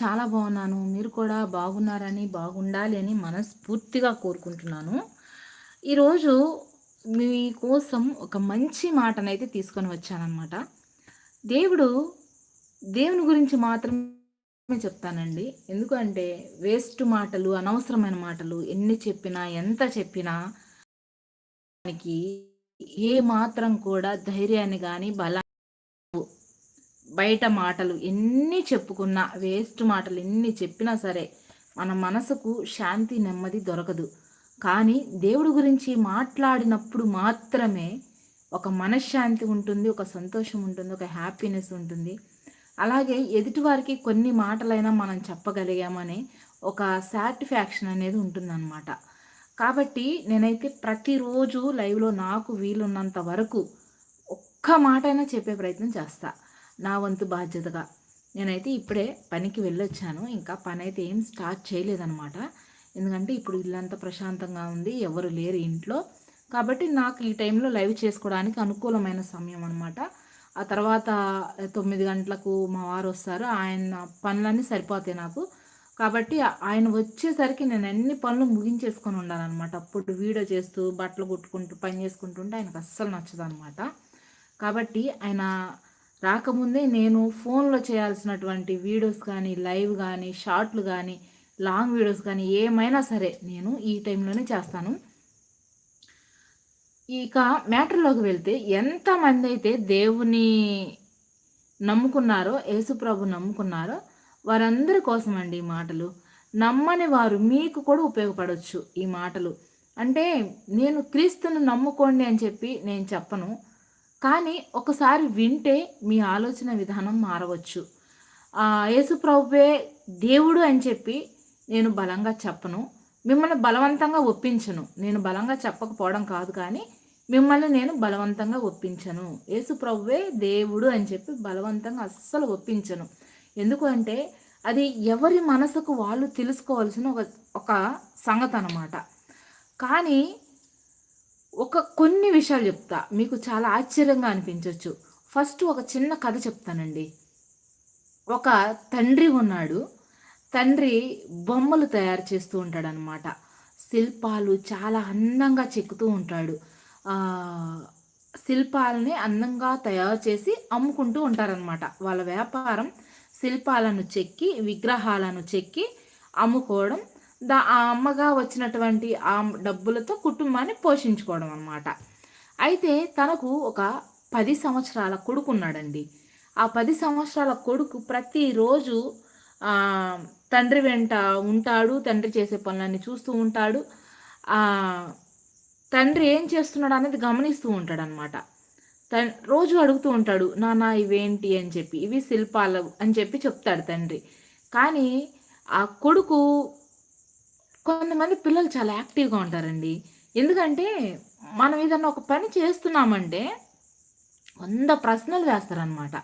చాలా బాగున్నాను. మీరు కూడా బాగున్నారని బాగుండాలి అని మనస్ఫూర్తిగా కోరుకుంటున్నాను. ఈరోజు మీకోసం ఒక మంచి మాటనైతే తీసుకొని వచ్చానమాట దేవుడు దేవుని గురించి మాత్రమే చెప్తానండి. ఎందుకంటే వేస్ట్ మాటలు అనవసరమైన మాటలు ఎన్ని చెప్పినా ఎంత చెప్పినా దానికి ఏ మాత్రం కూడా ధైర్యాన్ని కానీ బలా బయట మాటలు ఎన్ని చెప్పుకున్నా వేస్ట్ మాటలు ఎన్ని చెప్పినా సరే మన మనసుకు శాంతి నెమ్మది దొరకదు. కానీ దేవుడు గురించి మాట్లాడినప్పుడు మాత్రమే ఒక మనశ్శాంతి ఉంటుంది ఒక సంతోషం ఉంటుంది ఒక హ్యాపీనెస్ ఉంటుంది. అలాగే ఎదుటివారికి కొన్ని మాటలైనా మనం చెప్పగలిగామని ఒక సాటిస్ఫాక్షన్ అనేది ఉంటుందన్నమాట. కాబట్టి నేనైతే ప్రతిరోజు లైవ్లో నాకు వీలున్నంత వరకు ఒక్క మాట అయినా చెప్పే ప్రయత్నం చేస్తాను నా వంతు బాధ్యతగా. నేనైతే ఇప్పుడే పనికి వెళ్ళొచ్చాను. ఇంకా పని అయితే ఏం స్టార్ట్ చేయలేదనమాట ఎందుకంటే ఇప్పుడు ఇల్లంతా ప్రశాంతంగా ఉంది. ఎవరు లేరు ఇంట్లో. కాబట్టి నాకు ఈ టైంలో లైవ్ చేసుకోవడానికి అనుకూలమైన సమయం అనమాట ఆ తర్వాత తొమ్మిది గంటలకు మా వారు వస్తారు. ఆయన పనులన్నీ సరిపోతాయి నాకు. కాబట్టి ఆయన వచ్చేసరికి నేను అన్ని పనులు ముగించేసుకొని ఉండాలన్నమాట. అప్పుడు వీడియో చేస్తూ బట్టలు కుట్టుకుంటూ పని చేసుకుంటుంటే ఆయనకు అస్సలు నచ్చదు అనమాట కాబట్టి ఆయన రాకముందే నేను ఫోన్లో చేయాల్సినటువంటి వీడియోస్ కానీ లైవ్ కానీ షార్ట్లు కానీ లాంగ్ వీడియోస్ కానీ ఏమైనా సరే నేను ఈ టైంలోనే చేస్తాను. ఇక మ్యాటర్లోకి వెళ్తే ఎంతమంది అయితే దేవుని నమ్ముకున్నారో యేసుప్రభు నమ్ముకున్నారో వారందరి కోసం అండి ఈ మాటలు. నమ్మని వారు మీకు కూడా ఉపయోగపడవచ్చు ఈ మాటలు. అంటే నేను క్రీస్తును నమ్ముకోండి అని చెప్పి నేను చెప్పను. కానీ ఒకసారి వింటే మీ ఆలోచన విధానం మారవచ్చు. యేసుప్రభువే దేవుడు అని చెప్పి నేను బలంగా చెప్పను. మిమ్మల్ని బలవంతంగా ఒప్పించను. నేను బలంగా చెప్పకపోవడం కాదు కానీ మిమ్మల్ని నేను బలవంతంగా ఒప్పించను. యేసుప్రభువే దేవుడు అని చెప్పి బలవంతంగా అస్సలు ఒప్పించను. ఎందుకు అంటే అది ఎవరి మనసుకు వాళ్ళు తెలుసుకోవాల్సిన ఒక ఒక సంగతి అనమాట కానీ ఒక కొన్ని విషయాలు చెప్తా. మీకు చాలా ఆశ్చర్యంగా అనిపించవచ్చు ఫస్ట్ ఒక చిన్న కథ చెప్తానండి. ఒక తండ్రి ఉన్నాడు. తండ్రి బొమ్మలు తయారు చేస్తూ ఉంటాడనమాట శిల్పాలు చాలా అందంగా చెక్కుతూ ఉంటాడు. శిల్పాలని అందంగా తయారు చేసి అమ్ముకుంటూ ఉంటారనమాట వాళ్ళ వ్యాపారం శిల్పాలను చెక్కి విగ్రహాలను చెక్కి అమ్ముకోవడం దా ఆ అమ్మగా వచ్చినటువంటి ఆ డబ్బులతో కుటుంబాన్ని పోషించుకోవడం అనమాట అయితే తనకు ఒక పది సంవత్సరాల కొడుకు ఉన్నాడండి ఆ పది సంవత్సరాల కొడుకు ప్రతిరోజు తండ్రి వెంట ఉంటాడు తండ్రి చేసే పనులన్నీ చూస్తూ ఉంటాడు. తండ్రి ఏం చేస్తున్నాడు అనేది గమనిస్తూ ఉంటాడు అనమాట రోజు అడుగుతూ ఉంటాడు నాన్న ఇవేంటి? అని చెప్పి ఇవి శిల్పాలు అని చెప్పి చెప్తాడు తండ్రి. కానీ ఆ కొడుకు కొంతమంది పిల్లలు చాలా యాక్టివ్గా ఉంటారండి. ఎందుకంటే మనం ఏదన్నా ఒక పని చేస్తున్నామంటే వంద ప్రశ్నలు వేస్తారనమాట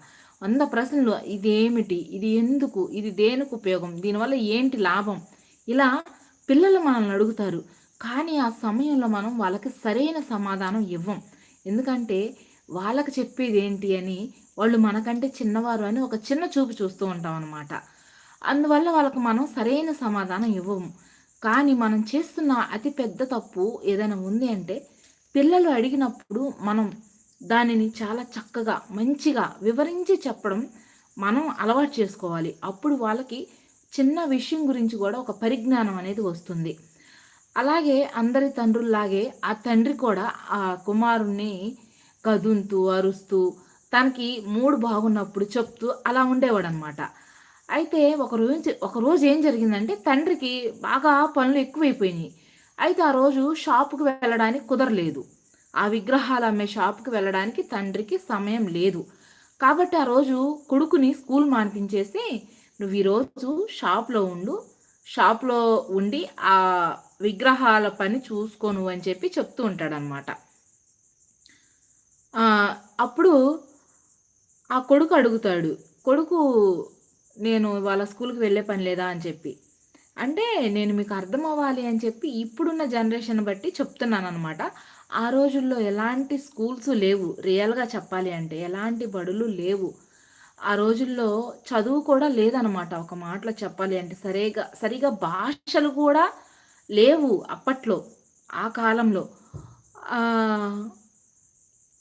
వంద ప్రశ్నలు ఇది ఏమిటి ఇది ఎందుకు? ఇది దేనికి ఉపయోగం? దీనివల్ల ఏంటి లాభం? ఇలా పిల్లలు మనల్ని అడుగుతారు. కానీ ఆ సమయంలో మనం వాళ్ళకి సరైన సమాధానం ఇవ్వం. ఎందుకంటే వాళ్ళకి చెప్పేది ఏంటి అని వాళ్ళు మనకంటే చిన్నవారు అని ఒక చిన్న చూపు చూస్తూ ఉంటాం అనమాట అందువల్ల వాళ్ళకు మనం సరైన సమాధానం ఇవ్వము. కానీ మనం చేస్తున్న అతి పెద్ద తప్పు ఏదైనా ఉంది అంటే పిల్లలు అడిగినప్పుడు మనం దానిని చాలా చక్కగా మంచిగా వివరించి చెప్పడం మనం అలవాటు చేసుకోవాలి. అప్పుడు వాళ్ళకి చిన్న విషయం గురించి కూడా ఒక పరిజ్ఞానం అనేది వస్తుంది. అలాగే అందరి తండ్రుల్లాగే ఆ తండ్రి కూడా ఆ కుమారుణ్ణి కదుంతూ అరుస్తూ తనకి మూడు బాగున్నప్పుడు చెప్తూ అలా ఉండేవాడు అనమాట అయితే ఒక రోజు ఒక రోజు ఏం జరిగిందంటే తండ్రికి బాగా పనులు ఎక్కువైపోయినాయి. అయితే ఆ రోజు షాపుకి వెళ్ళడానికి కుదరలేదు. ఆ విగ్రహాలు అమ్మే షాపుకి వెళ్ళడానికి తండ్రికి సమయం లేదు. కాబట్టి ఆ రోజు కొడుకుని స్కూల్ మానిపించేసి నువ్వు ఈరోజు షాప్లో ఉండు షాప్లో ఉండి ఆ విగ్రహాల పని చూసుకోను అని చెప్పి చెప్తూ ఉంటాడనమాట అప్పుడు ఆ కొడుకు అడుగుతాడు కొడుకు నేను వాళ్ళ స్కూల్కి వెళ్ళే పని లేదా అని చెప్పి. అంటే నేను మీకు అర్థం అవ్వాలి అని చెప్పి ఇప్పుడున్న జనరేషన్ బట్టి చెప్తున్నాను అనమాట ఆ రోజుల్లో ఎలాంటి స్కూల్స్ లేవు. రియల్గా చెప్పాలి అంటే ఎలాంటి బడులు లేవు. ఆ రోజుల్లో చదువు కూడా లేదనమాట ఒక మాటలో చెప్పాలి అంటే సరిగా సరిగా భాషలు కూడా లేవు అప్పట్లో ఆ కాలంలో.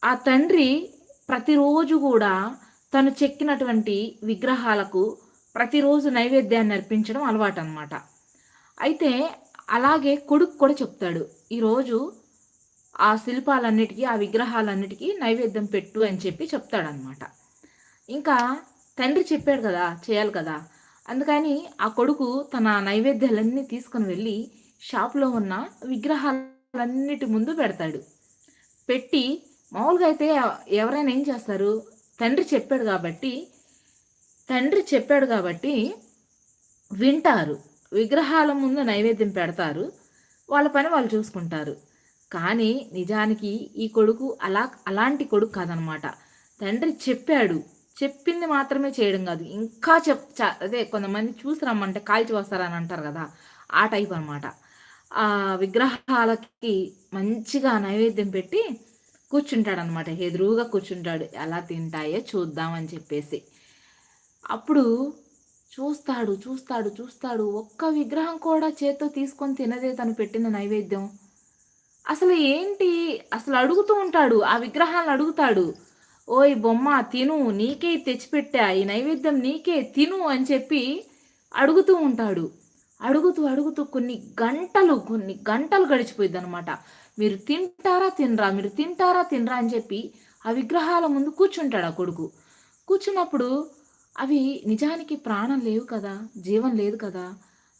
ఆ తండ్రి ప్రతిరోజు కూడా తను చెక్కినటువంటి విగ్రహాలకు ప్రతిరోజు నైవేద్యాన్ని అర్పించడం అలవాటు అనమాట అయితే అలాగే కొడుకు కూడా చెప్తాడు ఈరోజు ఆ శిల్పాలన్నిటికీ ఆ విగ్రహాలన్నిటికీ నైవేద్యం పెట్టు అని చెప్పి చెప్తాడనమాట ఇంకా తండ్రి చెప్పాడు కదా చేయాలి కదా. అందుకని ఆ కొడుకు తన నైవేద్యాలన్నీ తీసుకుని వెళ్ళి షాప్లో ఉన్న విగ్రహాలన్నిటి ముందు పెడతాడు. పెట్టి మామూలుగా అయితే ఎవరైనా ఏం చేస్తారు తండ్రి చెప్పాడు కాబట్టి తండ్రి చెప్పాడు కాబట్టి వింటారు. విగ్రహాల ముందు నైవేద్యం పెడతారు. వాళ్ళ పని వాళ్ళు చూసుకుంటారు. కానీ నిజానికి ఈ కొడుకు అలా అలాంటి కొడుకు కాదనమాట. తండ్రి చెప్పాడు. చెప్పింది మాత్రమే చేయడం కాదు. ఇంకా చెప్ అదే కొంతమంది చూసి రమ్మంటే కాల్చి వస్తారని అంటారు కదా ఆ టైప్ అనమాట. ఆ విగ్రహాలకి మంచిగా నైవేద్యం పెట్టి కూర్చుంటాడనమాట. ఎదురుగా కూర్చుంటాడు. ఎలా తింటాయో చూద్దామని చెప్పేసి. అప్పుడు చూస్తాడు చూస్తాడు చూస్తాడు. ఒక్క విగ్రహం కూడా చేత్తో తీసుకొని తినదే తను పెట్టిన నైవేద్యం. అసలు ఏంటి? అసలు అడుగుతూ ఉంటాడు. ఆ విగ్రహాలను అడుగుతాడు. ఓయ్ బొమ్మ తిను. నీకే తెచ్చిపెట్టా. ఈ నైవేద్యం నీకే తిను అని చెప్పి అడుగుతూ ఉంటాడు. అడుగుతూ అడుగుతూ కొన్ని గంటలు కొన్ని గంటలు గడిచిపోయింది అనమాట మీరు తింటారా తినరా? మీరు తింటారా తినరా అని చెప్పి ఆ విగ్రహాల ముందు కూర్చుంటాడు ఆ కొడుకు. కూర్చున్నప్పుడు అవి నిజానికి ప్రాణం లేవు కదా జీవం లేదు కదా?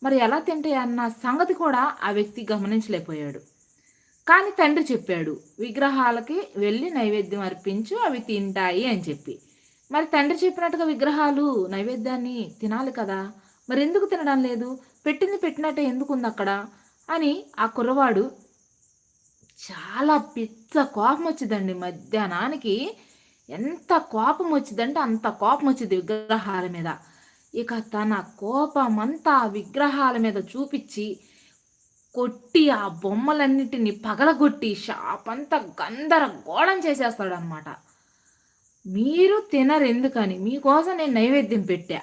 మరి ఎలా తింటాయి అన్న సంగతి కూడా ఆ వ్యక్తి గమనించలేకపోయాడు. కానీ తండ్రి చెప్పాడు విగ్రహాలకి వెళ్ళి నైవేద్యం అర్పించు అవి తింటాయి అని చెప్పి. మరి తండ్రి చెప్పినట్టుగా విగ్రహాలు నైవేద్యాన్ని తినాలి కదా? మరి ఎందుకు తినడం లేదు? పెట్టింది పెట్టినట్టే ఎందుకు ఉంది అక్కడ? అని ఆ కుర్రవాడు చాలా పిచ్చ కోపం వచ్చిందండి మధ్యాహ్నానికి. ఎంత కోపం వచ్చిందంటే అంత కోపం వచ్చింది విగ్రహాల మీద. ఇక తన కోపం అంతా విగ్రహాల మీద చూపించి కొట్టి ఆ బొమ్మలన్నిటిని పగలగొట్టి షాప్ అంతా గందరగోళం చేసేస్తాడనమాట మీరు తినరు ఎందుకని? మీకోసం నేను నైవేద్యం పెట్టా.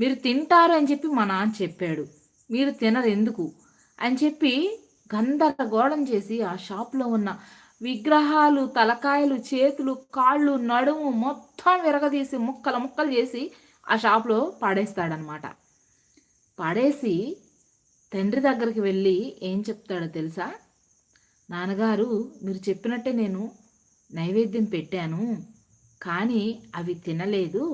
మీరు తింటారు అని చెప్పి మా నాన్న చెప్పాడు. మీరు తినరు ఎందుకు? అని చెప్పి గందరగోళం చేసి ఆ షాప్లో ఉన్న విగ్రహాలు తలకాయలు చేతులు కాళ్ళు నడుము మొత్తం విరగదీసి ముక్కలు ముక్కలు చేసి ఆ షాప్లో పాడేస్తాడనమాట పాడేసి తండ్రి దగ్గరికి వెళ్ళి ఏం చెప్తాడో తెలుసా? నాన్నగారు మీరు చెప్పినట్టే నేను నైవేద్యం పెట్టాను కానీ అవి తినలేదు.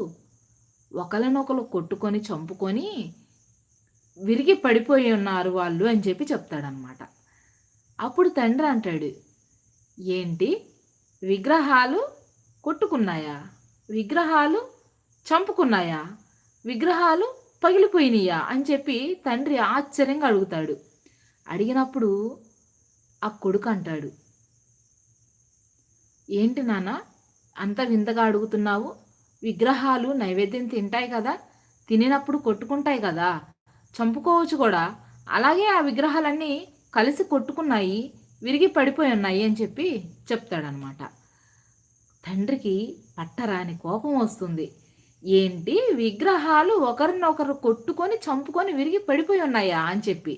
ఒకరినొకరు కొట్టుకొని చంపుకొని విరిగి పడిపోయి ఉన్నారు వాళ్ళు అని చెప్పి చెప్తాడనమాట అప్పుడు తండ్రి అంటాడు ఏంటి? విగ్రహాలు కొట్టుకున్నాయా? విగ్రహాలు చంపుకున్నాయా? విగ్రహాలు పగిలిపోయినాయా? అని చెప్పి తండ్రి ఆశ్చర్యంగా అడుగుతాడు. అడిగినప్పుడు ఆ కొడుకు అంటాడు ఏంటి నాన్న అంత వింతగా అడుగుతున్నావు? విగ్రహాలు నైవేద్యం తింటాయి కదా తినినప్పుడు కొట్టుకుంటాయి కదా చంపుకోవచ్చు కూడా. అలాగే ఆ విగ్రహాలన్నీ కలిసి కొట్టుకున్నాయి. విరిగి పడిపోయి ఉన్నాయి అని చెప్పి చెప్తాడనమాట. తండ్రికి పట్టరాని కోపం వస్తుంది. ఏంటి? విగ్రహాలు ఒకరినొకరు కొట్టుకొని చంపుకొని విరిగి పడిపోయి ఉన్నాయా అని చెప్పి.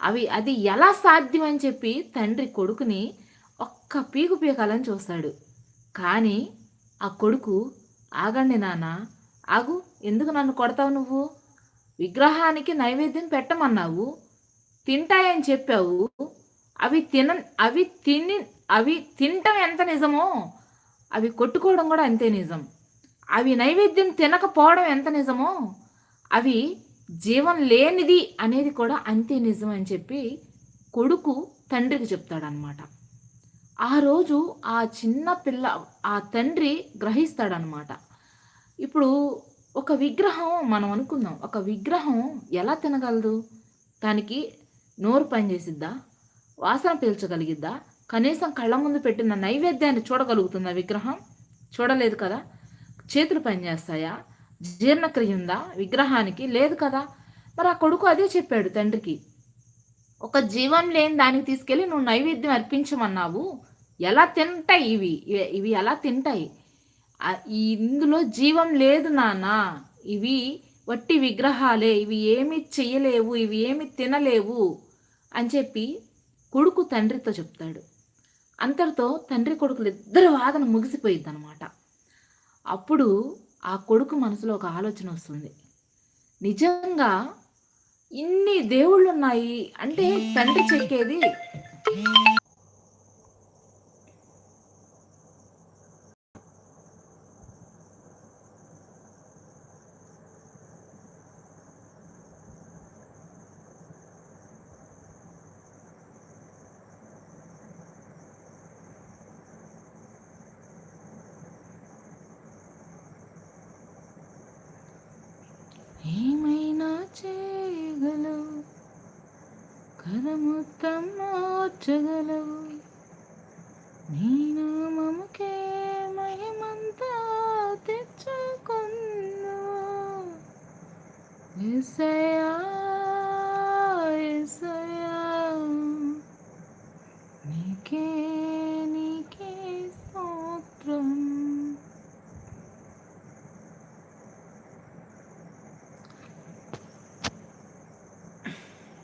అవి అది ఎలా సాధ్యం అని చెప్పి తండ్రి కొడుకుని ఒక్క పీకు పీకాలని చూస్తాడు. కానీ ఆ కొడుకు ఆగండి నాన్న ఆగు ఎందుకు నన్ను కొడతావు నువ్వు? విగ్రహానికి నైవేద్యం పెట్టమన్నావు తింటాయని చెప్పావు అవి తిన అవి తిని అవి తినటం ఎంత నిజమో అవి కొట్టుకోవడం కూడా అంతే నిజం. అవి నైవేద్యం తినకపోవడం ఎంత నిజమో అవి జీవం లేనిది అనేది కూడా అంతే నిజం అని చెప్పి కొడుకు తండ్రికి చెప్తాడనమాట ఆ రోజు ఆ చిన్న పిల్ల ఆ తండ్రి గ్రహిస్తాడనమాట ఇప్పుడు ఒక విగ్రహం మనం అనుకుందాం. ఒక విగ్రహం ఎలా తినగలదు? దానికి నోరు పనిచేసిద్దా? వాసన పీల్చగలిగిద్దా? కనీసం కళ్ళ ముందు పెట్టిన నైవేద్యాన్ని చూడగలుగుతుందా విగ్రహం? చూడలేదు కదా? చేతులు పనిచేస్తాయా? జీర్ణక్రియ ఉందా విగ్రహానికి లేదు కదా? మరి ఆ కొడుకు అదే చెప్పాడు తండ్రికి. ఒక జీవం లేని దానికి తీసుకెళ్ళి నువ్వు నైవేద్యం అర్పించమన్నావు. ఎలా తింటాయి ఇవి? ఇవి ఎలా తింటాయి? ఇందులో జీవం లేదు నాన్న. ఇవి వట్టి విగ్రహాలే. ఇవి ఏమి చెయ్యలేవు. ఇవి ఏమి తినలేవు. అని చెప్పి కొడుకు తండ్రితో చెప్తాడు. అంతటితో తండ్రి కొడుకులు ఇద్దరు వాదన ముగిసిపోయిద్ది అనమాట అప్పుడు ఆ కొడుకు మనసులో ఒక ఆలోచన వస్తుంది. నిజంగా ఇన్ని దేవుళ్ళు ఉన్నాయి అంటే తండ్రి చెక్కేది ఏమైనా చేయగలవు కథ మొత్తం మార్చగలవు నీ నామముకే మహిమంతా తెచ్చుకున్నా ఎసయా